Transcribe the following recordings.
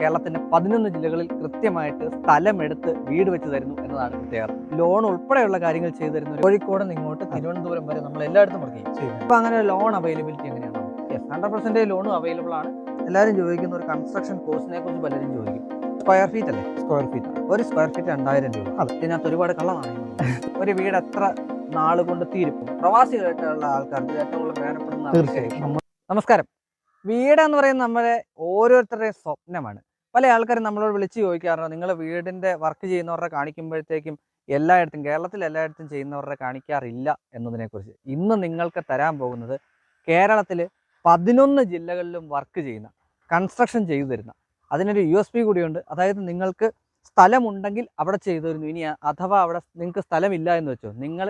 കേരളത്തിന്റെ പതിനൊന്ന് ജില്ലകളിൽ കൃത്യമായിട്ട് സ്ഥലമെടുത്ത് വീട് വെച്ച് തരുന്നു എന്നതാണ് പ്രത്യേകത. ലോൺ ഉൾപ്പെടെയുള്ള കാര്യങ്ങൾ ചെയ്തു തരുന്നു കോഴിക്കോട് നിന്ന് ഇങ്ങോട്ട് തിരുവനന്തപുരം വരെ നമ്മൾ എല്ലായിടത്തും വർക്ക് ചെയ്യും. അപ്പൊ അങ്ങനെ ലോൺ അവൈലബിലിറ്റി എങ്ങനെയാണ്? ഹൺഡ്രഡ് പെർസെന്റേജ് ലോണും അവൈലബിൾ ആണ്. എല്ലാവരും ചോദിക്കുന്ന ഒരു കൺസ്ട്രക്ഷൻ കോഴ്സിനെ കുറിച്ച് പലരും ചോദിക്കും. സ്ക്വയർ ഫീറ്റ് അല്ലേ? സ്ക്വയർ ഫീറ്റ് ഒരു സ്ക്വയർ ഫീറ്റ് രണ്ടായിരം രൂപ. അതിനകത്ത് ഒരുപാട് കള്ളമാണ് ഒരു വീട് എത്ര നാൾ കൊണ്ട് തീരും? പ്രവാസികളായിട്ടുള്ള ആൾക്കാർക്ക് ഏറ്റവും കൂടുതൽ പ്രധാനപ്പെടുന്ന തീർച്ചയായും. നമസ്കാരം. വീടെന്ന് പറയുന്നത് നമ്മുടെ ഓരോരുത്തരുടെയും സ്വപ്നമാണ്. പല ആൾക്കാരും നമ്മളോട് വിളിച്ച് ചോദിക്കാറുണ്ട്. നിങ്ങൾ വീടിന്റെ വർക്ക് ചെയ്യുന്നവരുടെ കാണിക്കുമ്പോഴത്തേക്കും എല്ലായിടത്തും കേരളത്തിൽ എല്ലായിടത്തും ചെയ്യുന്നവരുടെ കാണിക്കാറില്ല എന്നതിനെക്കുറിച്ച്. ഇന്ന് നിങ്ങൾക്ക് തരാൻ പോകുന്നത് കേരളത്തിൽ പതിനൊന്ന് ജില്ലകളിലും വർക്ക് ചെയ്യുന്ന കൺസ്ട്രക്ഷൻ ചെയ്തു തരുന്ന അതിനൊരു യു എസ് പി കൂടിയുണ്ട്. അതായത് നിങ്ങൾക്ക് സ്ഥലമുണ്ടെങ്കിൽ അവിടെ ചെയ്തു തരുന്നു. ഇനി അഥവാ അവിടെ നിങ്ങൾക്ക് സ്ഥലമില്ല എന്ന് വെച്ചോ നിങ്ങൾ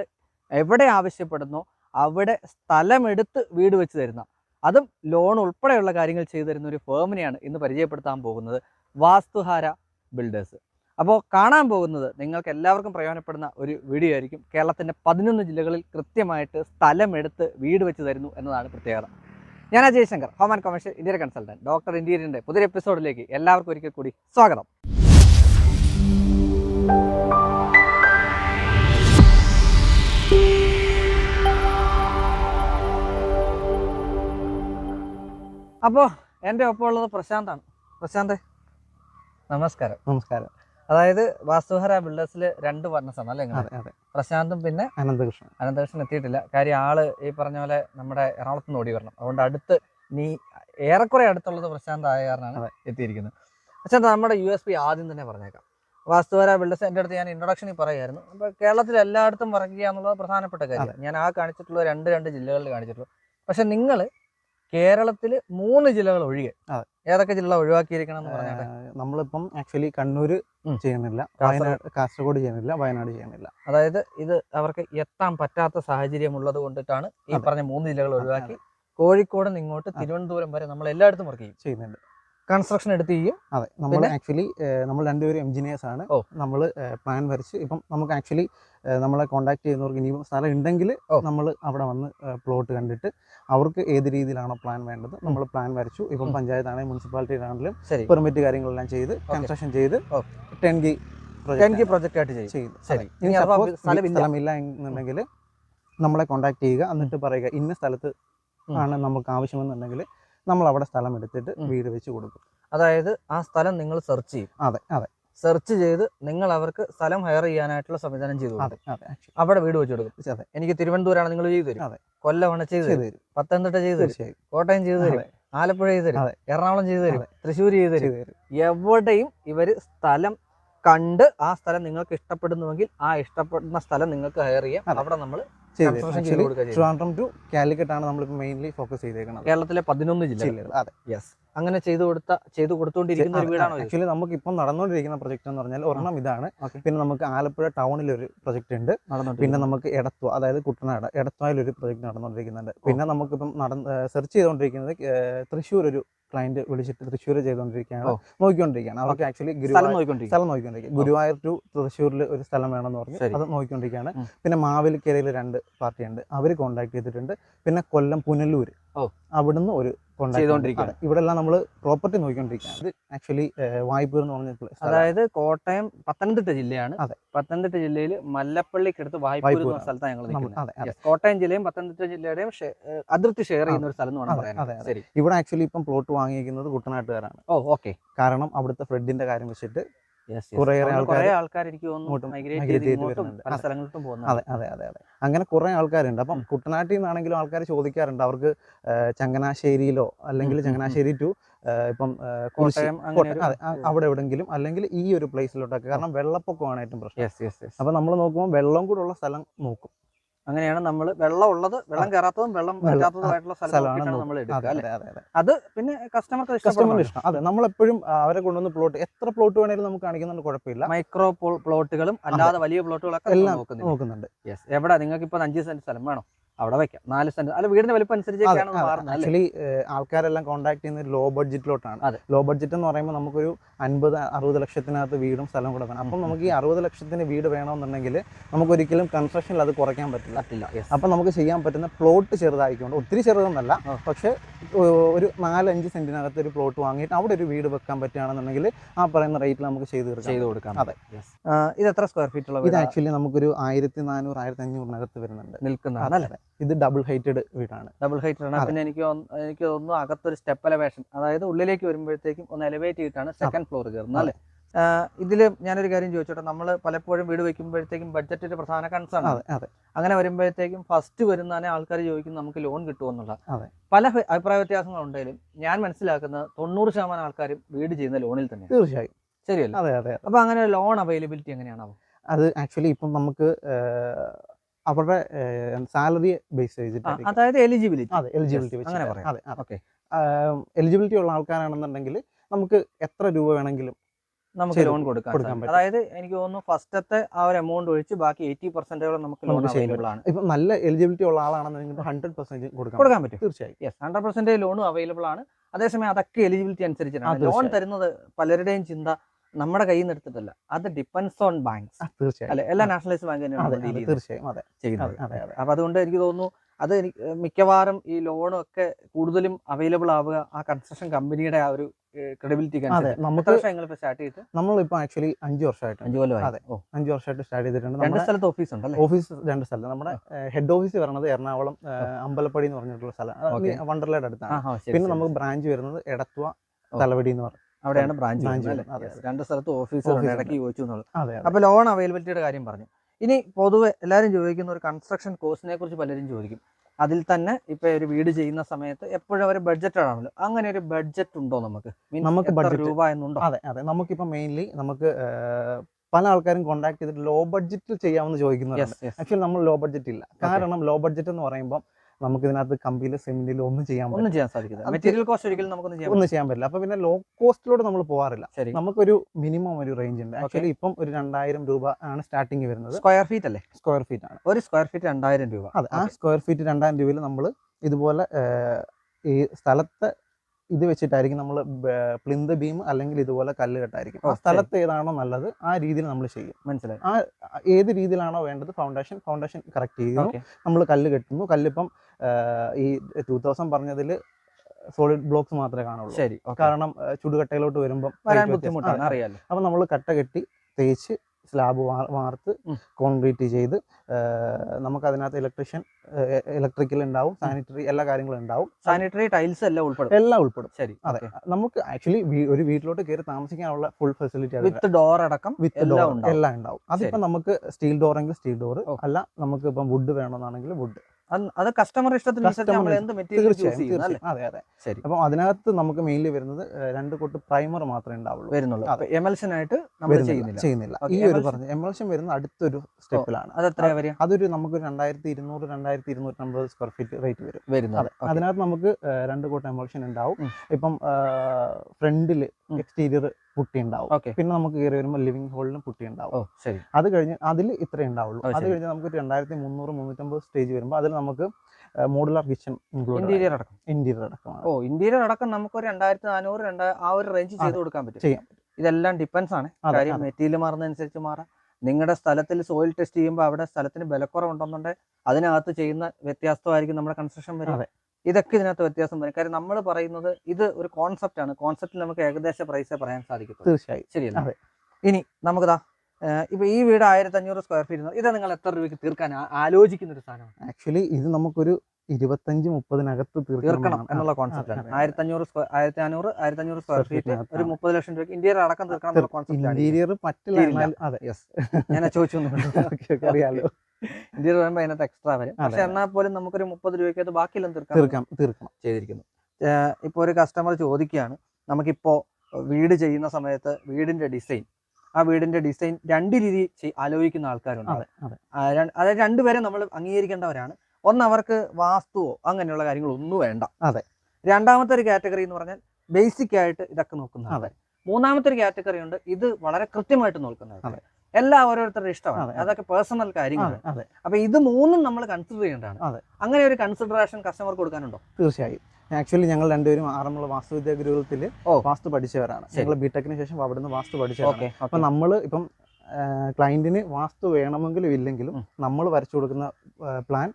എവിടെ ആവശ്യപ്പെടുന്നോ അവിടെ സ്ഥലമെടുത്ത് വീട് വെച്ച് തരുന്ന അതും ലോൺ ഉൾപ്പെടെയുള്ള കാര്യങ്ങൾ ചെയ്തു തരുന്ന ഒരു ഫേമിനെയാണ് ഇന്ന് പരിചയപ്പെടുത്താൻ പോകുന്നത് വാസ്തുഹാര ബിൽഡേഴ്സ് അപ്പോൾ കാണാൻ പോകുന്നത് നിങ്ങൾക്ക് എല്ലാവർക്കും പ്രയോജനപ്പെടുന്ന ഒരു വീഡിയോ ആയിരിക്കും. കേരളത്തിന്റെ പതിനൊന്ന് ജില്ലകളിൽ കൃത്യമായിട്ട് സ്ഥലമെടുത്ത് വീട് വെച്ച് തരുന്നു എന്നതാണ് പ്രത്യേകത. ഞാൻ Ajay Shankar home and commercial Indian consultant doctor ഇന്ത്യന്റെ പുതിയ എപ്പിസോഡിലേക്ക് എല്ലാവർക്കും ഒരിക്കൽ കൂടി സ്വാഗതം. അപ്പോൾ എന്റെ ഒപ്പം ഉള്ളത് പ്രശാന്താണ്. പ്രശാന്ത് നമസ്കാരം. നമസ്കാരം. അതായത് വാസ്തുഹര ബിൽഡേഴ്സിൽ രണ്ട് പാർട്ട്നേഴ്സാണ് അല്ലേ നിങ്ങൾ? അതെ പ്രശാന്തും പിന്നെ അനന്തകൃഷ്ണൻ. അനന്തകൃഷ്ണൻ എത്തിയിട്ടില്ല. കാര്യം ആൾ ഈ പറഞ്ഞ പോലെ നമ്മുടെ എറണാകുളത്ത് നിന്ന് ഓടി വരണം. അതുകൊണ്ട് അടുത്ത് നീ ഏറെക്കുറെ അടുത്തുള്ളത് പ്രശാന്ത് ആയ കാരണമാണ്. എത്തിയിരിക്കുന്നത്. പ്രശാന്ത് നമ്മുടെ യു എസ് പി ആദ്യം തന്നെ പറഞ്ഞേക്കാം. വാസ്തുവര ബിൽഡേഴ്സ് എന്റെ അടുത്ത് ഞാൻ ഇൻട്രൊഡക്ഷനിൽ പറയുമായിരുന്നു അപ്പോൾ കേരളത്തിൽ എല്ലായിടത്തും പറയുക എന്നുള്ളത് പ്രധാനപ്പെട്ട കാര്യം. ഞാൻ ആ കാണിച്ചിട്ടുള്ള രണ്ട് രണ്ട് ജില്ലകളിൽ കാണിച്ചിട്ടുള്ളൂ. പക്ഷെ നിങ്ങൾ കേരളത്തിൽ മൂന്ന് ജില്ലകൾ ഒഴികെ ഏതൊക്കെ ജില്ല ഒഴിവാക്കിയിരിക്കണം എന്ന് പറഞ്ഞാൽ ഏഹ് നമ്മളിപ്പം ആക്ച്വലി കണ്ണൂര് ചെയ്യുന്നില്ല. കാസർഗോഡ്. വയനാട് കാസർഗോഡ് ചെയ്യുന്നില്ല. വയനാട് ചെയ്യുന്നില്ല. അതായത് ഇത് അവർക്ക് എത്താൻ പറ്റാത്ത സാഹചര്യം ഉള്ളത് കൊണ്ടിട്ടാണ് ഈ പറഞ്ഞ മൂന്ന് ജില്ലകൾ ഒഴിവാക്കി കോഴിക്കോട് ഇങ്ങോട്ട് തിരുവനന്തപുരം വരെ നമ്മൾ എല്ലായിടത്തും വർക്ക് ചെയ്യും. ചെയ്യുന്നുണ്ട്. കൺസ്ട്രക്ഷൻ എടുത്ത് ചെയ്യും. അതെ നമ്മൾ ആക്ച്വലി നമ്മൾ രണ്ടുപേരും എഞ്ചിനീയേഴ്സ് ആണ്. ഓ. നമ്മൾ പ്ലാൻ വരച്ച് ഇപ്പം നമുക്ക് ആക്ച്വലി നമ്മളെ കോൺടാക്ട് ചെയ്യുന്നവർക്ക് ഇനിയും സ്ഥലം ഉണ്ടെങ്കിൽ നമ്മൾ അവിടെ വന്ന് പ്ലോട്ട് കണ്ടിട്ട് അവർക്ക് ഏത് രീതിയിലാണോ പ്ലാൻ വേണ്ടത് നമ്മൾ പ്ലാൻ വരച്ചു. ഇപ്പം. പഞ്ചായത്താണെങ്കിലും മുനിസിപ്പാലിറ്റി ആണെങ്കിലും പെർമിറ്റ് കാര്യങ്ങളെല്ലാം ചെയ്ത് കൺസ്ട്രക്ഷൻ ചെയ്ത്. ടെൻ ഗി ടെൻ കി പ്രൊജക്റ്റ് ആയിട്ട് ചെയ്യും ശരി. സ്ഥലമില്ല. സ്ഥലമില്ല എന്നുണ്ടെങ്കിൽ നമ്മളെ കോൺടാക്ട് ചെയ്യുക. എന്നിട്ട് പറയുക ഇന്ന സ്ഥലത്ത് ആണ് നമുക്ക് ആവശ്യമെന്നുണ്ടെങ്കിൽ നമ്മൾ അവിടെ സ്ഥലം എടുത്തിട്ട് വീട് വെച്ച് കൊടുക്കും. അതായത് ആ സ്ഥലം നിങ്ങൾ സെർച്ച് ചെയ്യും. അതെ അതെ. സെർച്ച് ചെയ്ത് നിങ്ങൾ അവർക്ക് സ്ഥലം ഹയർ ചെയ്യാനായിട്ടുള്ള സംവിധാനം ചെയ്തു അവിടെ വീട് വെച്ചു കൊടുക്കും എനിക്ക് തിരുവനന്തപുരമാണ് നിങ്ങൾ ചെയ്തു തരും. കൊല്ലമാണ് ചെയ്തു തരും പത്തനംതിട്ട ചെയ്തു തരും കോട്ടയം ചെയ്തു തരും ആലപ്പുഴ ചെയ്തു തരും എറണാകുളം ചെയ്തു തരും തൃശ്ശൂർ ചെയ്തു തരും എവിടെയും ഇവർ സ്ഥലം കണ്ട് ആ സ്ഥലം നിങ്ങൾക്ക് ഇഷ്ടപ്പെടുന്നുവെങ്കിൽ ആ ഇഷ്ടപ്പെടുന്ന സ്ഥലം നിങ്ങൾക്ക് ഹയർ ചെയ്യാം. അവിടെ നമ്മൾ ട്രിവാൻഡ്രം ടു കാലിക്കറ്റ് ആണ് നമ്മൾ മെയിൻലി ഫോക്കസ് ചെയ്തേക്കുന്നത് കേരളത്തിലെ പതിനൊന്ന് ജില്ലകൾ അതെ യെസ് അങ്ങനെ ചെയ്തു കൊടുത്ത ചെയ്തു കൊടുത്തോണ്ടിരിക്കുന്ന ഒരു വീടാണോ? ആക്ച്വലി നമുക്ക് ഇപ്പം നടന്നുകൊണ്ടിരിക്കുന്ന പ്രൊജക്ട് എന്ന് പറഞ്ഞാൽ ഒരെണ്ണം ഇതാണ്. പിന്നെ നമുക്ക് ആലപ്പുഴ ടൗണിൽ ഒരു പ്രൊജക്ട് ഉണ്ട്. പിന്നെ നമുക്ക് എടത്വ അതായത് കുട്ടനാട് എടത്വയിൽ ഒരു പ്രൊജക്ട് നടന്നുകൊണ്ടിരിക്കുന്നുണ്ട് പിന്നെ നമുക്കിപ്പം നടന്ന് സെർച്ച് ചെയ്തുകൊണ്ടിരിക്കുന്നത് തൃശ്ശൂർ ഒരു ക്ലയന്റ് വിളിച്ചിട്ട് തൃശ്ശൂർ ചെയ്തുകൊണ്ടിരിക്കുകയാണ്. നോക്കിക്കൊണ്ടിരിക്കുകയാണ്. അവർക്ക് ആക്ച്വലി സ്ഥലം നോക്കിക്കൊണ്ടിരിക്കുക ഗുരുവായൂർ ടു തൃശ്ശൂരിൽ ഒരു സ്ഥലം വേണമെന്ന് പറഞ്ഞു. അത് നോക്കിക്കൊണ്ടിരിക്കുകയാണ്. പിന്നെ മാവേലിക്കരയിൽ രണ്ട് പാർട്ടിയുണ്ട്. അവർ കോൺടാക്ട് ചെയ്തിട്ടുണ്ട്. പിന്നെ കൊല്ലം പുനലൂർ. അവിടുന്ന് ഒരു കോൺടാക്ട് ചെയ്തുകൊണ്ടിരിക്കുകയാണ്. ഇവിടെ എല്ലാം നമ്മൾ പ്രോപ്പർട്ടി നോക്കിക്കൊണ്ടിരിക്കുകയാണ് ഇത് ആക്ച്വലി വായ്പൂർ എന്ന് പറഞ്ഞ. അതായത് കോട്ടയം പത്തനംതിട്ട ജില്ലയാണ് അതെ. പത്തനംതിട്ട ജില്ലയിൽ മല്ലപ്പള്ളിക്കടുത്ത് വായ്പൂർ എന്ന സ്ഥലത്താണ് ഞങ്ങൾ. കോട്ടയം ജില്ലയും പത്തനംതിട്ട ജില്ലയുടെയും അതിർത്തി ഷെയർ ചെയ്യുന്ന ഒരു സ്ഥലം എന്ന്. ശരി ഇവിടെ ആക്ച്വലി ഇപ്പം പ്ലോട്ട് വാങ്ങിയിരിക്കുന്നത് കുട്ടനാട്ടുകാരാണ് ഓ ഓക്കെ കാരണം അവിടുത്തെ ഫ്ലഡിന്റെ കാര്യം വെച്ചിട്ട് കുറെ ആൾക്കാർ എനിക്ക് തോന്നുന്നു അതെ. അതെ അതെ അതെ. അങ്ങനെ കുറെ ആൾക്കാരുണ്ട്. അപ്പം. കുട്ടനാട്ടിൽ നിന്നാണെങ്കിലും ആൾക്കാർ ചോദിക്കാറുണ്ട്. അവർക്ക് ചങ്ങനാശ്ശേരിയിലോ അല്ലെങ്കിൽ ചങ്ങനാശ്ശേരി ടു ഇപ്പം കോട്ടയം അവിടെ എവിടെങ്കിലും അല്ലെങ്കിൽ ഈ ഒരു പ്ലേസിലോട്ടൊക്കെ കാരണം വെള്ളപ്പൊക്കമാണ് ഏറ്റവും പ്രശ്നം. അപ്പൊ നമ്മൾ നോക്കുമ്പോൾ വെള്ളം കൂടെ ഉള്ള സ്ഥലം നോക്കും. അങ്ങനെയാണ് നമ്മൾ വെള്ളം ഉള്ളത് വെള്ളം കയറാത്തതും വെള്ളം വറ്റാത്തതുമായിട്ടുള്ള സ്ഥലമാണ് നമ്മൾ എടുക്കുക അതെ പിന്നെ കസ്റ്റമർക്ക് കസ്റ്റമറിന് ഇഷ്ടം. അതെ നമ്മളെപ്പോഴും എപ്പോഴും അവരെ കൊണ്ടുവന്ന് പ്ലോട്ട് എത്ര പ്ലോട്ട് വേണേലും നമുക്ക് കാണിക്കുന്നുണ്ട് കുഴപ്പമില്ല. മൈക്രോ പ്ലോട്ടുകളും അല്ലാതെ വലിയ പ്ലോട്ടുകളൊക്കെ നമ്മൾ എല്ലാം നോക്കുന്നുണ്ട്. യെസ് എവിടെ? നിങ്ങൾക്ക് ഇപ്പൊ അഞ്ച് സെന്റ് സ്ഥലം വേണോ? അവിടെ വെക്കാം. നാല് സെന്റ് അല്ല വീടിന്റെ വലിപ്പം അനുസരിച്ച് ആക്ച്വലി ആൾക്കാരെല്ലാം കോൺടാക്ട് ചെയ്യുന്നത് ലോ ബഡ്ജറ്റിലോട്ടാണ്. ലോ ബഡ്ജറ്റ് എന്ന് പറയുമ്പോൾ നമുക്കൊരു അൻപത് അറുപത് ലക്ഷത്തിനകത്ത് വീടും സ്ഥലവും കൂടെ വേണം. അപ്പം നമുക്ക് ഈ അറുപത് ലക്ഷത്തിന് വീട് വേണമെന്നുണ്ടെങ്കിൽ നമുക്ക് ഒരിക്കലും കൺസ്ട്രക്ഷനിൽ അത് കുറയ്ക്കാൻ പറ്റില്ല. പറ്റില്ല. അപ്പം നമുക്ക് ചെയ്യാൻ പറ്റുന്ന പ്ലോട്ട് ചെറുതായിക്കൊണ്ട് ഒത്തിരി ചെറുതൊന്നല്ല പക്ഷെ ഒരു നാലഞ്ച് സെന്റിനകത്ത് ഒരു പ്ലോട്ട് വാങ്ങിയിട്ട് അവിടെ ഒരു വീട് വെക്കാൻ പറ്റുകയാണെന്നുണ്ടെങ്കിൽ ആ പറയുന്ന റേറ്റിൽ നമുക്ക് ചെയ്ത് ചെയ്ത് കൊടുക്കാം അതെ. ഇത് എത്ര സ്ക്വയർ ഫീറ്റ് ഉള്ള ഇത് ആക്ച്വലി നമുക്കൊരു ആയിരത്തി നാനൂറ് ആയിരത്തി അഞ്ഞൂറിനകത്ത് വരുന്നുണ്ട്. നിൽക്കുന്നതാണ് അല്ലേ. ഇത് ഡബിൾ ഹൈറ്റഡ് വീടാണ്. ഡബിൾ ഹൈറ്റഡ് ആണ്. പിന്നെ എനിക്ക് എനിക്ക് തോന്നുന്നു അകത്തൊരു സ്റ്റെപ്പ് എലവേഷൻ അതായത് ഉള്ളിലേക്ക് വരുമ്പോഴത്തേക്കും ഒന്ന് എലവേറ്റ് ചെയ്തിട്ടാണ് സെക്കൻഡ് ഫ്ലോർ കയറുന്നത് അല്ലേ? ഇതിൽ ഞാനൊരു കാര്യം ചോദിച്ചോട്ടെ നമ്മൾ പലപ്പോഴും വീട് വെക്കുമ്പോഴത്തേക്കും ബഡ്ജറ്റ് ഒരു പ്രധാന കൺസേൺ അതെ അതെ. അങ്ങനെ വരുമ്പോഴത്തേക്കും ഫസ്റ്റ് വരുന്നതിനെ ആൾക്കാർ ചോദിക്കും നമുക്ക് ലോൺ കിട്ടുമെന്നുള്ള അതെ. പല അഭിപ്രായ വ്യത്യാസങ്ങളുണ്ടെങ്കിലും ഞാൻ മനസ്സിലാക്കുന്നത് തൊണ്ണൂറ് ശതമാനം ആൾക്കാരും വീട് ചെയ്യുന്ന ലോണിൽ തന്നെ തീർച്ചയായും. ശരിയല്ല? അതെ അതെ. അപ്പൊ അങ്ങനെ ലോൺ അവൈലബിലിറ്റി എങ്ങനെയാണാവും അത് ആക്ച്വലി ഇപ്പം നമുക്ക് അവരുടെ സാലറി ബേസ് ചെയ്തിട്ട് അതായത് എലിജിബിലിറ്റി. അതെ എലിജിബിലിറ്റി വെച്ച് അങ്ങനെ പറയാം. അതെ ഓക്കെ എലിജിബിലിറ്റി ഉള്ള ആൾക്കാരാണെന്നുണ്ടെങ്കിൽ നമുക്ക് എത്ര രൂപ വേണമെങ്കിലും നമുക്ക് ലോൺ കൊടുക്കാൻ കൊടുക്കാൻ അതായത് എനിക്ക് തോന്നുന്നു ഫസ്റ്റത്തെ ആ ഒരു എമൗണ്ട് ഒഴിച്ച് ബാക്കി എയ്റ്റി പെർസെന്റോളം നമുക്ക് ലോൺ അവൈലബിൾ ആണ്. ഇപ്പം നല്ല എലിജിബിലിറ്റി ഉള്ള ആളാണെന്നുണ്ടെങ്കിൽ ഹൺഡ്രഡ് പെർസെന്റ് കൊടുക്കാം കൊടുക്കാൻ പറ്റും. തീർച്ചയായും. യെസ് ഹൺഡ്രഡ് പെർസെന്റ് ലോണും അവൈലബിൾ ആണ്. അതേസമയം അതൊക്കെ എലിജിബിലിറ്റി അനുസരിച്ചാണ് ലോൺ തരുന്നത് പലരുടെയും ചിന്ത നമ്മുടെ കയ്യിൽ നിന്ന് എടുത്തിട്ടല്ല. അത് ഡിപ്പെൻസ് ഓൺ ബാങ്ക്സ് തീർച്ചയായും. അല്ലെ? എല്ലാ നാഷണലൈസ് ബാങ്ക് തന്നെയാണ് അതെ, ഡീൽ ചെയ്യുന്നത്. തീർച്ചയായും. അതെ. ചെയ്യുന്നത്. അപ്പൊ അതുകൊണ്ട് എനിക്ക് തോന്നുന്നു അത് എനിക്ക് മിക്കവാറും ഈ ലോണും ഒക്കെ കൂടുതലും അവൈലബിൾ ആവുക ആ കൺസ്ട്രക്ഷൻ കമ്പനിയുടെ ആ ഒരു ക്രെഡിബിലിറ്റിക്ക് അതെ നമുക്ക് സ്റ്റാർട്ട് ചെയ്തിട്ട്? നമ്മളിപ്പോൾ ആക്ച്വലി അഞ്ച് വർഷമായിട്ട് അഞ്ചു കൊല്ലം അതെ. അഞ്ച് വർഷമായിട്ട് സ്റ്റാർട്ട് ചെയ്തിട്ടുണ്ട്. രണ്ട് സ്ഥലത്ത് ഓഫീസ് ഉണ്ടല്ലേ? ഓഫീസ് രണ്ട് സ്ഥലത്ത്. നമ്മുടെ ഹെഡ് ഓഫീസ് വരുന്നത് എറണാകുളം അമ്പലപ്പടി എന്ന് പറഞ്ഞിട്ടുള്ള സ്ഥലം. വണ്ടർലയുടെ അടുത്താണ്. പിന്നെ നമുക്ക് ബ്രാഞ്ച് വരുന്നത് എടത്വ തലവടി എന്ന് പറയും. അവിടെയാണ് ബ്രാഞ്ച്. രണ്ട് സ്ഥലത്ത് ഓഫീസ് ഇടയ്ക്ക് ചോദിച്ചു എന്നുള്ളത് അപ്പൊ ലോൺ അവൈലബിലിറ്റിയുടെ കാര്യം പറഞ്ഞു. ഇനി പൊതുവെ എല്ലാവരും ചോദിക്കുന്ന ഒരു കൺസ്ട്രക്ഷൻ കോഴ്സിനെ കുറിച്ച് പലരും ചോദിക്കും. അതിൽ തന്നെ ഇപ്പൊ ഒരു വീട് ചെയ്യുന്ന സമയത്ത് എപ്പോഴും ഒരു ബഡ്ജറ്റ് ആണല്ലോ. അങ്ങനെ ഒരു ബഡ്ജറ്റ് ഉണ്ടോ നമുക്ക്? നമുക്ക് രൂപ എന്നുണ്ടോ? അതെ അതെ. നമുക്കിപ്പോ മെയിൻലി നമുക്ക് പല ആൾക്കാരും കോൺടാക്ട് ചെയ്തിട്ട് ലോ ബഡ്ജറ്റിൽ ചെയ്യാമെന്ന് ചോദിക്കുന്നുണ്ട് യെസ് ആക്ച്വലി നമ്മൾ ലോ ബഡ്ജറ്റ് ഇല്ല. കാരണം ലോ ബഡ്ജറ്റ് എന്ന് പറയുമ്പോൾ നമുക്ക് ഇതിനകത്ത് കമ്പിയിലും സിമെന്റിൽ ഒന്നും ചെയ്യാൻ ഒന്നും ചെയ്യാൻ സാധിക്കില്ല മെറ്റീരിയൽ കോസ്റ്റ് ഒരിക്കലും നമുക്കൊന്നും ചെയ്യാൻ ഒന്നും ചെയ്യാൻ പറ്റില്ല. അപ്പൊ പിന്നെ ലോ കോസ്റ്റിലോട്ട് നമ്മൾ പോകാറില്ല ശരി. നമുക്കൊരു മിനിമം ഒരു റേഞ്ച് ഉണ്ട്. ആക്ച്വലി ഇപ്പം ഒരു രണ്ടായിരം രൂപ ആണ് സ്റ്റാർട്ടിങ് വരുന്നത്. സ്ക്വയർ ഫീറ്റ് അല്ലേ? സ്ക്വയർ ഫീറ്റ് ആണ്. ഒരു സ്ക്വയർ ഫീറ്റ് രണ്ടായിരം രൂപ. അതെ. ആ സ്ക്വയർ ഫീറ്റ് രണ്ടായിരം രൂപയിൽ നമ്മൾ ഇതുപോലെ ഈ സ്ഥലത്തെ ഇത് വെച്ചിട്ടായിരിക്കും നമ്മൾ പ്ലിന്ത് ബീം അല്ലെങ്കിൽ ഇതുപോലെ കല്ല് കെട്ടായിരിക്കും. ആ. സ്ഥലത്ത് ഏതാണോ നല്ലത് ആ രീതിയിൽ നമ്മൾ ചെയ്യും. മനസ്സിലായി. ആ ഏത് രീതിയിലാണോ വേണ്ടത് ഫൗണ്ടേഷൻ ഫൗണ്ടേഷൻ കറക്റ്റ് ചെയ്യുന്നു. നമ്മൾ കല്ല് കെട്ടുന്നു. കല്ലിപ്പം ഈ ടൂ തൗസൻഡ് പറഞ്ഞതിൽ സോളിഡ് ബ്ലോക്സ് മാത്രമേ കാണുള്ളൂ. ശരി കാരണം ചുടുകട്ടയിലോട്ട് വരുമ്പം വരാൻ ബുദ്ധിമുട്ടാണ് അറിയാലോ. അപ്പം നമ്മൾ കട്ട കെട്ടി തേച്ച് സ്ലാബ് വാർത്ത് കോൺക്രീറ്റ് ചെയ്ത് നമുക്കതിനകത്ത് ഇലക്ട്രീഷ്യൻ ഇലക്ട്രിക്കൽ ഉണ്ടാവും സാനിറ്ററി എല്ലാ കാര്യങ്ങളും ഉണ്ടാവും. സാനിറ്ററി ടൈൽസ് എല്ലാം ഉൾപ്പെടും. എല്ലാം ഉൾപ്പെടും. ശരി അതെ. നമുക്ക് ആക്ച്വലി ഒരു വീട്ടിലോട്ട് കയറി താമസിക്കാനുള്ള ഫുൾ ഫെസിലിറ്റി വിത്ത് ഡോർ അടക്കം വിത്ത് ഡോർ എല്ലാം ഉണ്ടാവും. അതിപ്പോ നമുക്ക് സ്റ്റീൽ ഡോർ എങ്കിൽ സ്റ്റീൽ ഡോർ അല്ല നമുക്ക് ഇപ്പം വുഡ് വേണമെന്നാണെങ്കിൽ വുഡ് അത് കസ്റ്റമർ ഇഷ്ടത്തിന് നമ്മൾ Customer എന്ത് മെറ്റീരിയൽ യൂസ് ചെയ്യുന്നു അതെ അതെ. ശരി. അപ്പോൾ അതിനകത്ത് നമുക്ക് മെയിൻലി വരുന്നത് രണ്ട് കൊട്ട് പ്രൈമർ മാത്രമേ ഉണ്ടാവുള്ളൂ. വരുന്നുള്ളൂ. അപ്പോൾ എമൽഷൻ ആയിട്ട് നമ്മൾ ചെയ്യുന്നില്ല. ചെയ്യുന്നില്ല. ഈ ഒരു പറഞ്ഞു എമൽഷൻ വരുന്ന അടുത്തൊരു സ്റ്റെപ്പിലാണ് അത് എത്ര വരെ? അതൊരു നമുക്ക് രണ്ടായിരത്തി ഇരുന്നൂറ് രണ്ടായിരത്തി ഇരുന്നൂറ്റമ്പത് സ്ക്വയർ ഫീറ്റ് റേറ്റ് വരും. വരുന്നത്. അതെ. അതിനകത്ത് നമുക്ക് രണ്ട് കോട്ട് എമൽഷൻ ഉണ്ടാവും. ഇപ്പം ഫ്രണ്ടിൽ. എക്സ്റ്റീരിയർ പുട്ടി ഉണ്ടാവും. പിന്നെ നമുക്ക് കയറി വരുമ്പോൾ ലിവിംഗ് ഹോളിലും പുട്ടി ഉണ്ടാവും. ശരി. അത് കഴിഞ്ഞ് അതിൽ ഇത്രേ ഉണ്ടാവുള്ളൂ. അത് കഴിഞ്ഞ് നമുക്ക് രണ്ടായിരത്തി മുന്നൂറ് മുന്നൂറ്റമ്പത് സ്റ്റേജ് വരുമ്പോൾ അതിൽ നമുക്ക് മോഡുലാർ കിച്ചൺ ഇന്റീരിയർ അടക്കം. ഇന്റീരിയർ അടക്കമാണ്. ഓ ഇന്റീരിയർ അടക്കം നമുക്ക് ഒരു രണ്ടായിരത്തി നാനൂറ് രണ്ടാ ആ ഒരു റേഞ്ച് ചെയ്ത് കൊടുക്കാൻ പറ്റും. ചെയ്യാം. ഇതെല്ലാം ഡിപ്പെൻസ് ആണ്. കാര്യം. മെറ്റീരിയൽ മാറുന്നതനുസരിച്ച് മാറാം. നിങ്ങളുടെ സ്ഥലത്തിൽ സോയിൽ ടെസ്റ്റ് ചെയ്യുമ്പോൾ അവിടെ സ്ഥലത്തിന് ബലക്കുറവുണ്ടെന്നുണ്ടെങ്കിൽ അതിനകത്ത് ചെയ്യുന്ന വ്യത്യാസമായിരിക്കും നമ്മുടെ കൺസ്ട്രക്ഷൻ വരിക. അതെ. ഇതൊക്കെ ഇതിനകത്ത് വ്യത്യാസം വരും. കാര്യം നമ്മൾ പറയുന്നത് ഇത് ഒരു കോൺസെപ്റ്റ് ആണ്. കോൺസെപ്റ്റിൽ നമുക്ക് ഏകദേശ പ്രൈസേ പറയാൻ സാധിക്കും തീർച്ചയായും. ശരിയല്ല? ഇനി നമുക്കിതാ ഇപ്പൊ ഈ വീട് ആയിരത്തി അഞ്ഞൂറ് സ്ക്വയർ ഫീറ്റ് ഇത് നിങ്ങൾ എത്ര രൂപയ്ക്ക് തീർക്കാൻ ആലോചിക്കുന്ന ഒരു സാധനമാണ്. ആക്ച്വലി ഇത് നമുക്കൊരു ഇരുപത്തഞ്ച് മുപ്പതിനകത്ത് തീർക്കണം എന്നുള്ള കോൺസെപ്റ്റ് ആണ്. ആയിരത്തി അഞ്ഞൂറ് ആയിരത്തി അഞ്ഞൂറ് ആയിരത്തി അഞ്ഞൂറ് സ്ക്വയർ ഫീറ്റ് ഒരു. മുപ്പത് ലക്ഷം രൂപ ഇന്ത്യയിൽ അടക്കം തീർക്കണം എന്നുള്ള കോൺസെപ്റ്റാണ് ഇന്റീരിയർ പറ്റില്ല അതെ. യെസ് ഞാൻ ചോദിച്ചു അറിയാലോ. ഇന്ത്യയിൽ പറയുമ്പോൾ അതിനകത്ത് എക്സ്ട്രാ വരും. പക്ഷെ എന്നാൽ പോലും നമുക്കൊരു മുപ്പത് രൂപയ്ക്ക് അത് ബാക്കിയെല്ലാം തീർക്കാം തീർക്കാം. തീർക്കണം ചെയ്തിരിക്കുന്നു ഇപ്പോൾ ഒരു കസ്റ്റമർ ചോദിക്കുകയാണ് നമുക്കിപ്പോൾ വീട് ചെയ്യുന്ന സമയത്ത് വീടിന്റെ ഡിസൈൻ ആ വീടിന്റെ ഡിസൈൻ രണ്ട് രീതി ആലോചിക്കുന്ന ആൾക്കാരുണ്ട്. അതായത് രണ്ടുപേരെ നമ്മൾ അംഗീകരിക്കേണ്ടവരാണ്. ഒന്ന് അവർക്ക് വാസ്തുവോ അങ്ങനെയുള്ള കാര്യങ്ങളൊന്നും വേണ്ട. അതെ. രണ്ടാമത്തെ ഒരു കാറ്റഗറി എന്ന് പറഞ്ഞാൽ ബേസിക് ആയിട്ട് ഇതൊക്കെ നോക്കുന്നത് അതെ. മൂന്നാമത്തെ ഒരു കാറ്റഗറി ഉണ്ട് ഇത് വളരെ കൃത്യമായിട്ട് നോക്കുന്നത് അതെ. എല്ലാം ഓരോരുത്തരുടെ ഇഷ്ടമാണ്. അതെ, അതെ. അതൊക്കെ പേഴ്സണൽ കാര്യങ്ങൾ കാര്യങ്ങളാണ് അപ്പൊ ഇത് മൂന്നും നമ്മൾ കൺസിഡർ ചെയ്യേണ്ടതാണ്. അങ്ങനെ ഒരു കൺസിഡറേഷൻ കസ്റ്റമർ കൊടുക്കാനുണ്ടോ? തീർച്ചയായും. ആക്ച്വലി ഞങ്ങൾ രണ്ടുപേരും ആറന്മുള വാസ്തുവിദ്യാ ഗുരുകുലത്തിൽ. വാസ്തു പഠിച്ചവരാണ്. ഞങ്ങൾ ബിടെക്കിന് ശേഷം അവിടുന്ന് വാസ്തു പഠിച്ചവരാണ്. അപ്പൊ നമ്മൾ ഇപ്പം ക്ലയന്റിന് വാസ്തു വേണമെങ്കിലും ഇല്ലെങ്കിലും നമ്മൾ വരച്ചു കൊടുക്കുന്ന പ്ലാൻ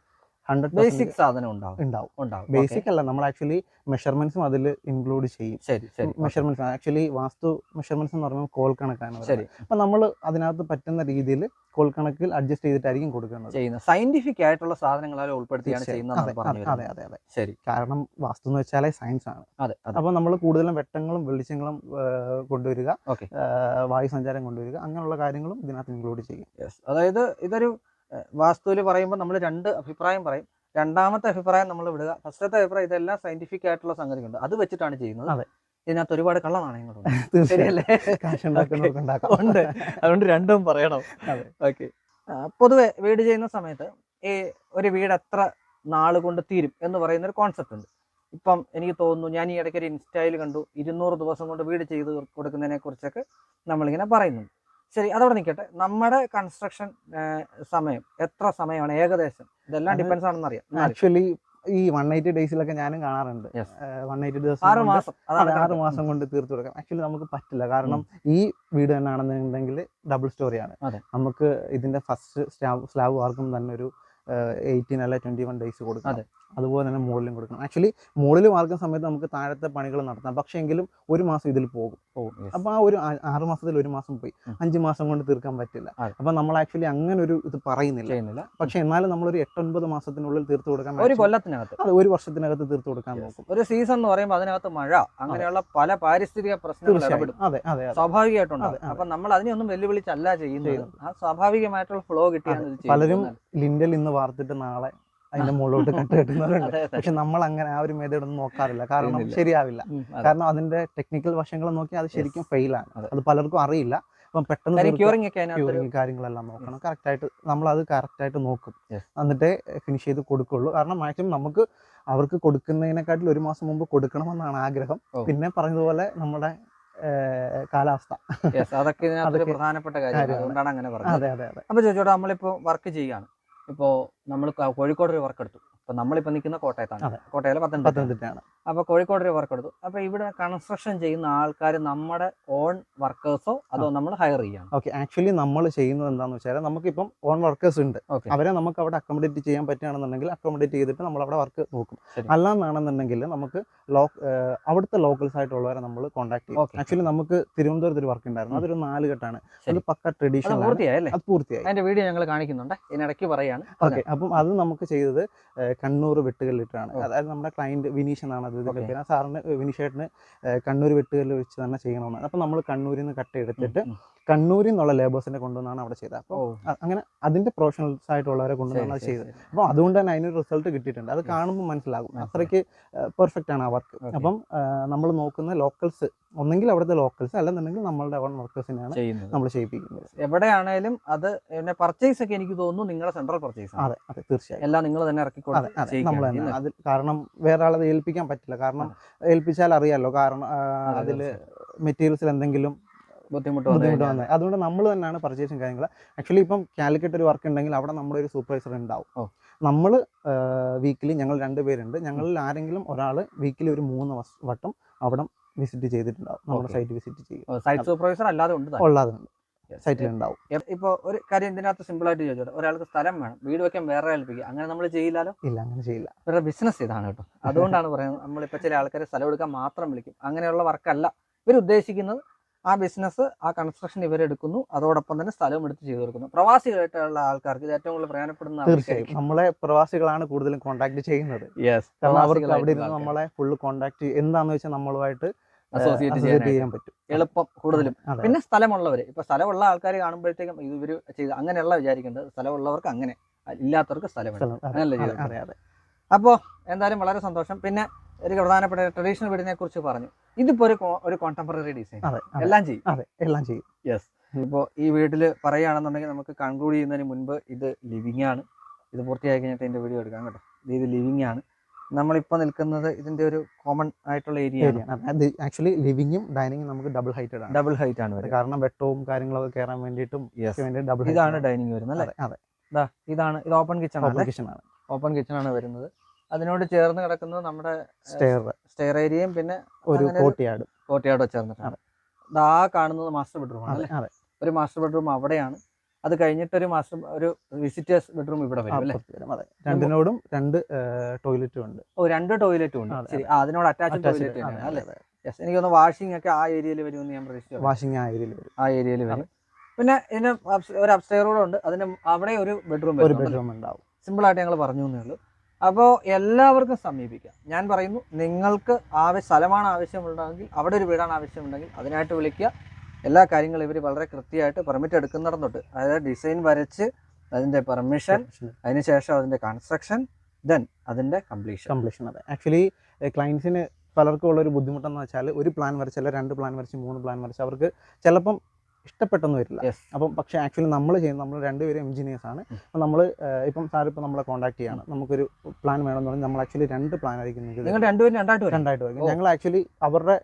ഹൺഡ്രഡ് ബേസിക് സാധനം ഉണ്ടാവും. ഉണ്ടാവും. ഉണ്ടാവും. ബേസിക് അല്ല നമ്മൾ ആക്ച്വലി മെഷർമെന്റ്സും അതിൽ ഇൻക്ലൂഡ് ചെയ്യും. ശരി ശരി. മെഷർമെന്റ്സ് ആക്ച്വലി വാസ്തു മെഷർമെന്റ്സ് എന്ന് പറയുമ്പോൾ കോൾ കണക്കാണ്. ശരി. അപ്പൊ നമ്മൾ അതിനകത്ത് പറ്റുന്ന രീതിയിൽ കോൾ കണക്കിൽ അഡ്ജസ്റ്റ് ചെയ്തിട്ടായിരിക്കും കൊടുക്കുന്നത്. ചെയ്യുന്ന സയന്റിഫിക് ആയിട്ടുള്ള സാധനങ്ങളെ ഉൾപ്പെടുത്തിയാണ് ചെയ്യുന്നത് അതെ, അതെ അതെ ശരി. കാരണം വാസ്തു എന്ന് വെച്ചാലേ സയൻസ് ആണ്. അതെ അതെ. അപ്പൊ നമ്മൾ കൂടുതലും വെട്ടങ്ങളും വെളിച്ചങ്ങളും കൊണ്ടുവരിക. വായു സഞ്ചാരം കൊണ്ടുവരിക അങ്ങനെയുള്ള കാര്യങ്ങളും ഇതിനകത്ത് ഇൻക്ലൂഡ് ചെയ്യും. അതായത് ഇതൊരു വാസ്തുവിൽ പറയുമ്പോൾ നമ്മൾ രണ്ട് അഭിപ്രായം പറയും. രണ്ടാമത്തെ അഭിപ്രായം നമ്മൾ വിടുക. ഫസ്റ്റത്തെ അഭിപ്രായം ഇതെല്ലാം സയന്റിഫിക് ആയിട്ടുള്ള സംഗതിയുണ്ട് അത് വെച്ചിട്ടാണ് ചെയ്യുന്നത്. ഇതിനകത്ത് ഒരുപാട് കള്ള നാണയങ്ങളുണ്ട് തീർച്ചയായും. ശരിയല്ലേ? കാശ് ഉണ്ടാക്കുന്നവർക്ക് ഉണ്ടാക്കാം. ഉണ്ട്. അതുകൊണ്ട് രണ്ടും പറയണം. ഓക്കെ. പൊതുവെ വീട് ചെയ്യുന്ന സമയത്ത് ഈ ഒരു വീട് എത്ര നാൾ കൊണ്ട് തീരും എന്ന് പറയുന്ന ഒരു കോൺസെപ്റ്റ് ഉണ്ട്. ഇപ്പം എനിക്ക് തോന്നുന്നു ഞാൻ ഈ ഇടയ്ക്ക് ഒരു ഇൻസ്റ്റയിൽ കണ്ടു. ഇരുന്നൂറ് ദിവസം കൊണ്ട് വീട് ചെയ്ത് കൊടുക്കുന്നതിനെ കുറിച്ചൊക്കെ നമ്മളിങ്ങനെ പറയുന്നുണ്ട്. ശരി അതവിടെ നിൽക്കട്ടെ. നമ്മുടെ കൺസ്ട്രക്ഷൻ സമയം എത്ര സമയമാണ് ഏകദേശം? ഇതെല്ലാം ഡിപ്പെൻസ് ആണെന്ന് അറിയാം. ആക്ച്വലി ഈ വൺ എയ്റ്റി ഡേയ്സിലൊക്കെ ഞാനും കാണാറുണ്ട്. വൺ എയ്റ്റി ദിവസം ആറ് മാസം. ആറ് മാസം കൊണ്ട് തീർത്തു കൊടുക്കാം. ആക്ച്വലി നമുക്ക് പറ്റില്ല. കാരണം ഈ വീട് തന്നെ ആണെന്നുണ്ടെങ്കിൽ ഡബിൾ സ്റ്റോറിയാണ്. നമുക്ക് ഇതിന്റെ ഫസ്റ്റ് സ്ലാബ് വാർക്കും തന്നെ ഒരു എയ്റ്റീൻ അല്ല ട്വന്റി വൺ ഡേയ്സ് കൊടുക്കണം അതെ. അതുപോലെ തന്നെ മുകളിലും കൊടുക്കണം. ആക്ച്വലി മുകളിൽ വാർക്കുന്ന സമയത്ത് നമുക്ക് താഴത്തെ പണികൾ നടത്താം. പക്ഷേ എങ്കിലും ഒരു മാസം ഇതിൽ പോകും. പോകും yes. അപ്പൊ ആ ഒരു ആറ് മാസത്തിൽ ഒരു മാസം പോയി. അഞ്ച് മാസം കൊണ്ട് തീർക്കാൻ പറ്റില്ല. അപ്പം നമ്മൾ ആക്ച്വലി അങ്ങനെ ഒരു ഇത് പറയുന്നില്ല. പക്ഷേ എന്നാലും നമ്മളൊരു എട്ടൊൻപത് മാസത്തിനുള്ളിൽ തീർത്തു കൊടുക്കാൻ ഒരു കൊല്ലത്തിനകത്ത്. അത് ഒരു വർഷത്തിനകത്ത് തീർത്തു കൊടുക്കാൻ നോക്കും. ഒരു സീസൺ എന്ന് പറയുമ്പോൾ അതിനകത്ത് മഴ അങ്ങനെയുള്ള പല പാരിസ്ഥിതിക പ്രശ്നങ്ങൾ അതെ അതെ സ്വാഭാവികമായിട്ടുണ്ട്. അപ്പൊ നമ്മൾ അതിനെയൊന്നും വെല്ലുവിളിച്ചല്ല ചെയ്യുന്നത്. ആ സ്വാഭാവികമായിട്ടുള്ള ഫ്ലോ കിട്ടിയാണ് പലരും ലിൻഡൽ ഇന്ന് വാർത്തിട്ട് നാളെ അതിന്റെ മുകളിലോട്ട് കട്ട് കെട്ടുന്നവരുണ്ട്. പക്ഷെ നമ്മൾ അങ്ങനെ ആ ഒരു ഒന്നും നോക്കാറില്ല. കാരണം ശരിയാവില്ല. കാരണം അതിന്റെ ടെക്നിക്കൽ വശങ്ങൾ നോക്കി അത് ശരിക്കും ഫെയിലാണ് ആണ്. അത്. പലർക്കും അറിയില്ല. അപ്പം പെട്ടെന്ന് ക്യൂറിങ് കാര്യങ്ങളെല്ലാം നോക്കണം. കറക്റ്റ് ആയിട്ട് നമ്മൾ അത് കറക്റ്റ് ആയിട്ട് നോക്കും. എന്നിട്ടേ ഫിനിഷ് ചെയ്ത് കൊടുക്കുള്ളൂ. കാരണം മാക്സിമം നമുക്ക് അവർക്ക് കൊടുക്കുന്നതിനെക്കാട്ടിൽ ഒരു മാസം മുമ്പ് കൊടുക്കണമെന്നാണ് ആഗ്രഹം. പിന്നെ പറഞ്ഞതുപോലെ നമ്മുടെ കാലാവസ്ഥ. അതൊക്കെ പ്രധാനപ്പെട്ട കാര്യമാണ്. അതുകൊണ്ടാണ് അങ്ങനെ പറഞ്ഞത്. അതെ അതെ അതെ. അപ്പൊ ചോദിച്ചോട്ടെ നമ്മളിപ്പോ വർക്ക് ചെയ്യാണ് ഇപ്പോ നമ്മൾ കോഴിക്കോട് ഒരു വർക്ക് എടുത്തു. അപ്പൊ നമ്മളിപ്പോ നിൽക്കുന്ന കോട്ടയത്താണ്. കോട്ടയത്തിലെ പത്തനംതിട്ടയാണ്. അപ്പൊ കോഴിക്കോട് ഒരു വർക്ക് എടുത്തു. അപ്പൊ ഇവിടെ കൺസ്ട്രക്ഷൻ ചെയ്യുന്ന ആൾക്കാർ നമ്മുടെ ഓൺ വർക്കേഴ്സോ അതോ നമ്മൾ ഹയർ ചെയ്യണം? ഓക്കെ ആക്ച്വലി നമ്മൾ ചെയ്യുന്നത് എന്താണെന്ന് വെച്ചാൽ നമുക്കിപ്പം ഓൺ വർക്കേഴ്സ് ഉണ്ട്. അവരെ നമുക്ക് അവിടെ അക്കോമഡേറ്റ് ചെയ്യാൻ പറ്റുകയാണെന്നുണ്ടെങ്കിൽ അക്കോമഡേറ്റ് ചെയ്തിട്ട് നമ്മൾ അവിടെ വർക്ക് നോക്കും. അല്ലാന്നാണെന്നുണ്ടെങ്കിൽ നമുക്ക് ലോ അവിടുത്തെ ലോക്കൽസ് ആയിട്ടുള്ളവരെ നമ്മൾ കോൺടാക്ട് ചെയ്യും. ആക്ച്വലി നമുക്ക് തിരുവനന്തപുരത്ത് ഒരു വർക്ക് ഉണ്ടായിരുന്നു. അതൊരു നാല് ഘട്ടമാണ്. അത് പക്ക ട്രഡീഷണൽ പൂർത്തിയായല്ലേ അത് പൂർത്തിയായി. അതിന്റെ വീഡിയോ ഞങ്ങൾ കാണിക്കുന്നുണ്ട്. ഇതിനിടയ്ക്ക് പറയാണ്. ഓക്കെ അപ്പം അത് നമുക്ക് ചെയ്തത് കണ്ണൂർ വെട്ടുകല്ലിട്ടാണ്. അതായത് നമ്മുടെ ക്ലയന്റ് വിനീഷ് എന്നാണ് അത് Okay. സാറിന് വിനീഷേട്ടന് കണ്ണൂർ വെട്ടുകല്ല് വെച്ച് തന്നെ ചെയ്യണമെന്ന് അപ്പം നമ്മൾ കണ്ണൂരിൽ നിന്ന് കട്ട് എടുത്തിട്ട്. കണ്ണൂരിൽ നിന്നുള്ള ലേബേഴ്സിനെ കൊണ്ടുവന്നാണ് അവിടെ ചെയ്തത്. അപ്പോൾ അങ്ങനെ അതിന്റെ പ്രൊഫഷണൽസ് ആയിട്ടുള്ളവരെ കൊണ്ടുവന്നാണ് അത് ചെയ്തത്. അപ്പൊ അപ്പോൾ അതുകൊണ്ട് തന്നെ അതിനൊരു റിസൾട്ട് കിട്ടിയിട്ടുണ്ട്. അത് കാണുമ്പോൾ മനസ്സിലാകും. അത്രയ്ക്ക് പെർഫെക്റ്റ് ആണ് ആ വർക്ക്. അപ്പം നമ്മൾ നോക്കുന്ന ലോക്കൽസ് ഒന്നെങ്കിൽ അവിടുത്തെ ലോക്കൽസ് അല്ലെന്നുണ്ടെങ്കിൽ നമ്മളുടെ ഓൺ വർക്കേഴ്സിനെയാണ് നമ്മൾ ചെയ്യിപ്പിക്കുന്നത്. എവിടെയാണേലും അത് പിന്നെ പർച്ചേസ് ഒക്കെ എനിക്ക് തോന്നുന്നു നിങ്ങളുടെ സെൻട്രൽ പർച്ചേസ് അതെ അതെ തീർച്ചയായും. എല്ലാം നിങ്ങൾ തന്നെ ഇറക്കി നമ്മൾ തന്നെ. അത് കാരണം വേറെ ആളത് ഏൽപ്പിക്കാൻ പറ്റില്ല. കാരണം ഏൽപ്പിച്ചാൽ അറിയാലോ. കാരണം അതെ, അതിൽ മെറ്റീരിയൽസിൽ എന്തെങ്കിലും ബുദ്ധിമുട്ട് വന്നു വന്നത് അതുകൊണ്ട് നമ്മൾ തന്നെയാണ് പർച്ചേസും കാര്യങ്ങൾ ആക്ച്വലി ഇപ്പം കാലിക്കറ്റ് ഒരു വർക്ക് ഉണ്ടെങ്കിൽ അവിടെ നമ്മുടെ ഒരു സൂപ്പർവൈസർ ഉണ്ടാവും. നമ്മൾ വീക്കിലി ഞങ്ങൾ രണ്ടുപേരുണ്ട് ഞങ്ങളിൽ ആരെങ്കിലും ഒരാൾ വീക്കിലി ഒരു മൂന്ന് വട്ടം അവിടെ വിസിറ്റ് ചെയ്തിട്ടുണ്ടാവും. നമ്മുടെ. സൈറ്റ് വിസിറ്റ് ചെയ്യും. സൈറ്റ് സൂപ്പർവൈസർ അല്ലാതെ ഉണ്ട് ഉള്ളത് സൈറ്റിൽ ഉണ്ടാവും. ഇപ്പോൾ ഇപ്പൊ ഒരു കാര്യം ഇതിനകത്ത് സിമ്പിൾ ആയിട്ട് ചോദിച്ചോ ഒരാൾക്ക് സ്ഥലം വേണം. വീട് വെക്കാൻ വേറെ ഏൽപ്പിക്കുക അങ്ങനെ നമ്മൾ ചെയ്യില്ലല്ലോ ഇല്ല അങ്ങനെ ചെയ്യില്ല. ഇവരുടെ ബിസിനസ് ഇതാണ് കേട്ടോ. അതുകൊണ്ടാണ് പറയുന്നത്. നമ്മളിപ്പോൾ ചില ആൾക്കാരെ സ്ഥലം എടുക്കാൻ മാത്രം വിളിക്കും. അങ്ങനെയുള്ള വർക്കല്ല ഇവർ ഉദ്ദേശിക്കുന്നത് ആ ബിസിനസ് ആ കൺസ്ട്രക്ഷൻ ഇവരെടുക്കുന്നു അതോടൊപ്പം തന്നെ സ്ഥലവും എടുത്ത് ചെയ്തു കൊടുക്കുന്നു. പ്രവാസികളായിട്ടുള്ള ആൾക്കാർക്ക് ഇത് ഏറ്റവും കൂടുതൽ പ്രയോജനപ്പെടുന്ന തീർച്ചയായും. നമ്മളെ പ്രവാസികളാണ് കൂടുതലും കോൺടാക്ട് ചെയ്യുന്നത്. യെസ് കാരണം അവർക്ക് അവിടെ ഇരുന്ന് നമ്മളെ ഫുള്ള് കോൺടാക്ട് എന്താന്ന് വെച്ചാൽ നമ്മളുമായിട്ട് അസോസിയേറ്റ് ചെയ്യാൻ പറ്റും. എളുപ്പം കൂടുതലും. പിന്നെ സ്ഥലമുള്ളവര്. ഇപ്പൊ സ്ഥലമുള്ള ആൾക്കാർ കാണുമ്പോഴത്തേക്കും ഇത് ഇവർ ചെയ്ത് അങ്ങനെയുള്ള വിചാരിക്കേണ്ടത് സ്ഥലമുള്ളവർക്ക് അങ്ങനെ. ഇല്ലാത്തവർക്ക് സ്ഥലം അങ്ങനെയല്ല ചെയ്തത്? അപ്പോൾ എന്തായാലും വളരെ സന്തോഷം. പിന്നെ ഒരു പ്രധാനപ്പെട്ട ട്രഡീഷണൽ വീടിനെ കുറിച്ച് പറഞ്ഞു. ഇതിപ്പോ ഒരു ഒരു കോണ്ടംപററി ഡിസൈൻ എല്ലാം ചെയ്യും. അതെ എല്ലാം ചെയ്യും. യെസ് ഇപ്പോൾ ഈ വീട്ടിൽ പറയുകയാണെന്നുണ്ടെങ്കിൽ നമുക്ക് കൺക്ലൂഡ് ചെയ്യുന്നതിന് മുൻപ് ഇത് ലിവിംഗ് ആണ്. ഇത് പൂർത്തിയായി കഴിഞ്ഞിട്ട് എന്റെ വീഡിയോ എടുക്കാം കേട്ടോ. ഇത് ലിവിംഗ് ലിവിങ് ആണ്. നമ്മളിപ്പോൾ നിൽക്കുന്നത് ഇതിന്റെ ഒരു കോമൺ ആയിട്ടുള്ള ഏരിയ അത് ആക്ച്വലി ലിവിങ്ങും ഡൈനിങ്ങും നമുക്ക് ഡബിൾ ഹൈറ്റഡ് ആണ്. ഡബിൾ ഹൈറ്റ് ആണ് വരുന്നത് കാരണം വെട്ടവും കാര്യങ്ങളൊക്കെ കയറാൻ വേണ്ടിയിട്ടും ഡബിൾ ഇതാണ് ഡൈനിങ് വരുന്നത് അല്ലേ? അതെ ഇതാണ് ഇത് ഓപ്പൺ കിച്ചൺ ആണ് ഓപ്പൺ കിച്ചൺ ആണ്. ഓപ്പൺ കിച്ചൺ ആണ് വരുന്നത്. അതിനോട് ചേർന്ന് കിടക്കുന്നത് നമ്മുടെ സ്റ്റെയർ സ്റ്റെയർ ഏരിയയും പിന്നെ ഒരു കോട്ടിയാട് കോട്ടിയാട് ചേർന്നിട്ടാണ് ദാ കാണുന്നത് മാസ്റ്റർ ബെഡ്റൂം ആണ് ഒരു മാസ്റ്റർ ബെഡ്റൂം അവിടെയാണ്. അത് കഴിഞ്ഞിട്ട് ഒരു മാസ്റ്റർ ഒരു വിസിറ്റേഴ്സ് ബെഡ്റൂം ഇവിടെ വരും അല്ലേ? അതെ. രണ്ടിനോടും രണ്ട് ടോയ്ലറ്റും ഉണ്ട്. ഓ രണ്ട് ടോയ്ലറ്റും ഉണ്ട്. ശരി. ആ, അതിനോട് അറ്റാച്ച് ടോയ്ലറ്റ് അല്ലേ? യെസ് എനിക്ക് തോന്നുന്നു വാഷിംഗ് ഒക്കെ ആ ഏരിയയിൽ വരുമെന്ന് ഞാൻ പ്രതീക്ഷിച്ചു. വാഷിംഗ് ആ ഏരിയയിൽ വരും. ആ ഏരിയയിൽ വരും. പിന്നെ ഇതിന് ഒരു അപ്സ്റ്റെയർ കൂടെ ഉണ്ട്. അതിന് അവിടെ ഒരു ബെഡ്റൂം ഒരു ബെഡ്റൂം ഉണ്ടാവും. സിമ്പിൾ ആയിട്ട് ഞങ്ങൾ പറഞ്ഞു എന്നേ ഉള്ളൂ. അപ്പോൾ എല്ലാവർക്കും സമീപിക്കാം. ഞാൻ പറയുന്നു നിങ്ങൾക്ക് ആവശ്യ സ്ഥലമാണ് ആവശ്യമുണ്ടെങ്കിൽ അവിടെ ഒരു വീടാണ് ആവശ്യമുണ്ടെങ്കിൽ അതിനായിട്ട് വിളിക്കുക. എല്ലാ കാര്യങ്ങളും ഇവർ വളരെ കൃത്യമായിട്ട് പെർമിറ്റ് എടുക്കുന്ന തൊട്ട് അതായത് ഡിസൈൻ വരച്ച് അതിന്റെ പെർമിഷൻ അതിനുശേഷം അതിന്റെ കൺസ്ട്രക്ഷൻ ദെൻ അതിന്റെ കംപ്ലീഷൻ കംപ്ലീഷൻ അതെ. ആക്ച്വലി ക്ലയൻസിന് പലർക്കും ഉള്ള ഒരു ബുദ്ധിമുട്ടെന്ന് വെച്ചാൽ ഒരു പ്ലാൻ വരച്ചല്ല രണ്ട് പ്ലാൻ വരച്ച് മൂന്ന് പ്ലാൻ വരച്ച് അവർക്ക് ചിലപ്പം ഇഷ്ടപ്പെട്ടൊന്നും വരില്ല. അപ്പം പക്ഷേ ആക്ച്വലി നമ്മൾ ചെയ്യുന്നത് നമ്മൾ രണ്ടുപേരും എഞ്ചിനീയേഴ്സ് ആണ്. അപ്പം നമ്മൾ ഇപ്പം സാർ ഇപ്പം നമ്മളെ കോൺടാക്ട് ചെയ്യാണ്. നമുക്കൊരു പ്ലാൻ വേണമെന്ന് പറഞ്ഞാൽ നമ്മൾ ആക്ച്വലി രണ്ട് പ്ലാൻ ആയിരിക്കും നിങ്ങൾ രണ്ടുപേരും രണ്ടായിട്ട് രണ്ടായിട്ട് വരും. ഞങ്ങൾ ആക്ച്വലി അവരുടെ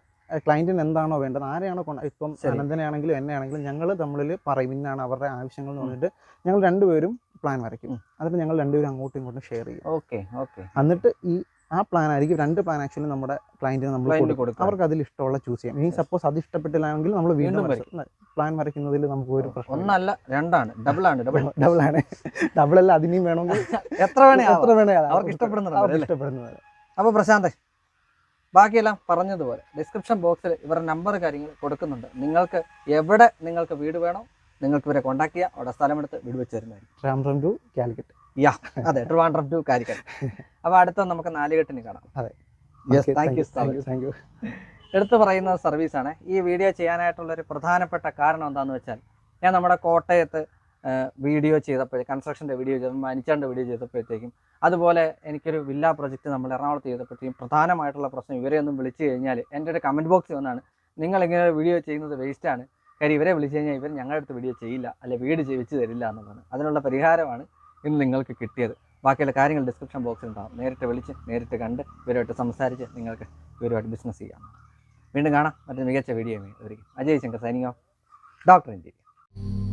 ക്ലയന്റിന് എന്താണോ വേണ്ടത് ആരെയാണോ കൊണ്ട് ഇപ്പം അനന്തനാണെങ്കിലും എന്നെ ആണെങ്കിലും ഞങ്ങൾ തമ്മിൽ പറയും ഇന്നാണ് അവരുടെ ആവശ്യങ്ങൾ എന്ന് പറഞ്ഞിട്ട് ഞങ്ങൾ രണ്ടുപേരും പ്ലാൻ വരയ്ക്കും. അതിപ്പോൾ ഞങ്ങൾ രണ്ടുപേരും അങ്ങോട്ടും ഇങ്ങോട്ടും ഷെയർ ചെയ്യും. Okay okay. എന്നിട്ട് ഈ ആ പ്ലാൻ ആയിരിക്കും രണ്ട് പ്ലാൻ ആക്ച്വലി നമ്മുടെ ക്ലയന്റിന് നമ്മൾ കൊടുക്കും. അവർക്ക് അതിൽ ഇഷ്ടമുള്ള ചൂസ് ചെയ്യാം. ഇനി സപ്പോസ് അത് ഇഷ്ടപ്പെട്ടില്ലെങ്കിൽ നമ്മൾ വീണ്ടും പ്ലാൻ വരയ്ക്കുന്നതിൽ നമുക്ക് ഒരു പ്രശ്നം ഒന്നല്ല രണ്ടാണ്. ഡബിൾ ആണ് ഡബിൾ ആണ്. ഡബിൾ അല്ല അതിനെയും വേണമെങ്കിൽ എത്ര വേണേ എത്ര വേണേ. അവർക്ക് ഇഷ്ടപ്പെടുന്നത്? ഇഷ്ടപ്പെടുന്നത് അപ്പോൾ പ്രശാന്ത് ബാക്കിയെല്ലാം പറഞ്ഞതുപോലെ ഡിസ്ക്രിപ്ഷൻ ബോക്സിൽ ഇവരുടെ നമ്പർ കാര്യങ്ങൾ കൊടുക്കുന്നുണ്ട്. നിങ്ങൾക്ക് എവിടെ നിങ്ങൾക്ക് വീട് വേണോ നിങ്ങൾക്ക് ഇവരെ കോൺടാക്ട് ചെയ്യാം. അവിടെ സ്ഥലമെടുത്ത് വീട് വെച്ച് തരുന്നതായിരിക്കും. റാം റം ടു കാലിക്കറ്റ് അതെ ട്രിവാൻഡ്രം ടു കാരിക്കൽ അപ്പോൾ അടുത്ത നമുക്ക് നാലുകെട്ടിന് കാണാം. അതെ. താങ്ക് യു താങ്ക് യു എടുത്തു പറയുന്ന സർവീസ് ആണ്. ഈ വീഡിയോ ചെയ്യാനായിട്ടുള്ള ഒരു പ്രധാനപ്പെട്ട കാരണം എന്താണെന്ന് വെച്ചാൽ ഞാൻ നമ്മുടെ കോട്ടയത്ത് വീഡിയോ ചെയ്തപ്പോൾ കൺസ്ട്രക്ഷന്റെ വീഡിയോ ചെയ്തപ്പോൾ മനിച്ചാണ്ട് വീഡിയോ ചെയ്തപ്പോഴത്തേക്കും അതുപോലെ എനിക്കൊരു വില്ല പ്രൊജക്റ്റ് നമ്മൾ എറണാകുളത്ത് ചെയ്തപ്പോഴത്തേക്കും പ്രധാനമായിട്ടുള്ള പ്രശ്നം ഇവരെ ഒന്നും വിളിച്ചു കഴിഞ്ഞാൽ എന്റെ ഒരു കമന്റ് ബോക്സ് വന്നാണ് നിങ്ങളിങ്ങനെ വീഡിയോ ചെയ്യുന്നത് വേസ്റ്റാണ് കാര്യം ഇവരെ വിളിച്ചു കഴിഞ്ഞാൽ ഇവർ ഞങ്ങളുടെ അടുത്ത് വീഡിയോ ചെയ്യില്ല അല്ലെ വീട് ചെയ്യിച്ച് തരില്ല എന്നുള്ളതാണ്. അതിനുള്ള പരിഹാരമാണ് ഇന്ന് നിങ്ങൾക്ക് കിട്ടിയത്. ബാക്കിയുള്ള കാര്യങ്ങൾ ഡിസ്ക്രിപ്ഷൻ ബോക്സിൽ ഉണ്ടാകും നേരിട്ട് വിളിച്ച് നേരിട്ട് കണ്ട് ഇവരുമായിട്ട് സംസാരിച്ച് നിങ്ങൾക്ക് ഇവരുമായിട്ട് ബിസിനസ് ചെയ്യാം. വീണ്ടും കാണാം. മറ്റൊരു മികച്ച video Ajay Shankar signing off doctor India